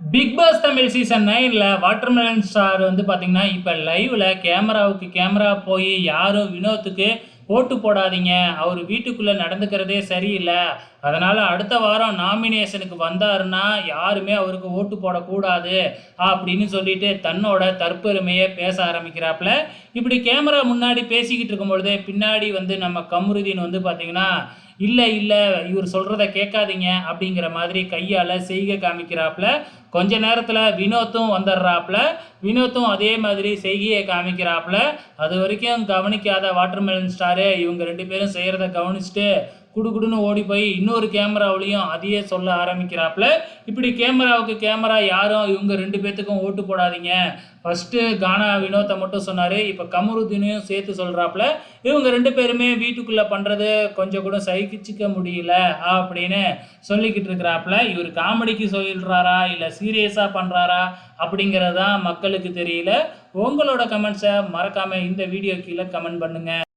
Big Boss Tamil season நைனில் watermelon star வந்து பார்த்தீங்கன்னா இப்போ லைவில் கேமராவுக்கு கேமரா போய் யாரும் வினோத்துக்கு ஓட்டு போடாதீங்க. அவர் வீட்டுக்குள்ளே நடந்துக்கிறதே சரியில்லை. அதனால் அடுத்த வாரம் நாமினேஷனுக்கு வந்தாருன்னா யாருமே அவருக்கு ஓட்டு போடக்கூடாது அப்படின்னு சொல்லிட்டு தன்னோட தற்பெருமையை பேச ஆரம்பிக்கிறாப்புல. இப்படி கேமரா முன்னாடி பேசிக்கிட்டு இருக்கும் பொழுது பின்னாடி வந்து நம்ம கமருதீன் வந்து பார்த்தீங்கன்னா இல்லை இல்லை இவர் சொல்கிறத கேட்காதீங்க அப்படிங்கிற மாதிரி கையால் செய்கை காமிக்கிறாப்புல. கொஞ்ச நேரத்தில் வினோத்தும் வந்துடுறாப்புல. வினோத்தும் அதே மாதிரி செய்கையை காமிக்கிறாப்புல. அது வரைக்கும் கவனிக்காத வாட்டர்மெலன் ஸ்டாரு இவங்க ரெண்டு பேரும் செய்கிறத கவனிச்சுட்டு குடுகுடுன்னு ஓடி போய் இன்னொரு கேமராவிலையும் அதையே சொல்ல ஆரம்பிக்கிறாப்புல. இப்படி கேமராவுக்கு கேமரா யாரும் இவங்க ரெண்டு பேர்த்துக்கும் ஓட்டு போடாதீங்க. ஃபஸ்ட்டு கானா வினோத்தை மட்டும் சொன்னார். இப்போ கமருதீனையும் சேர்த்து சொல்கிறாப்புல இவங்க ரெண்டு பேருமே வீட்டுக்குள்ளே பண்ணுறது கொஞ்சம் கூட சகிச்சிக்க முடியல அப்படின்னு சொல்லிக்கிட்டு இருக்கிறாப்புல. இவர் காமெடிக்கு சொல்கிறாரா இல்லை சீரியஸாக பண்ணுறாரா அப்படிங்கிறதான் மக்களுக்கு தெரியல. உங்களோட கமெண்ட்ஸை மறக்காமல் இந்த வீடியோ கீழே கமெண்ட் பண்ணுங்கள்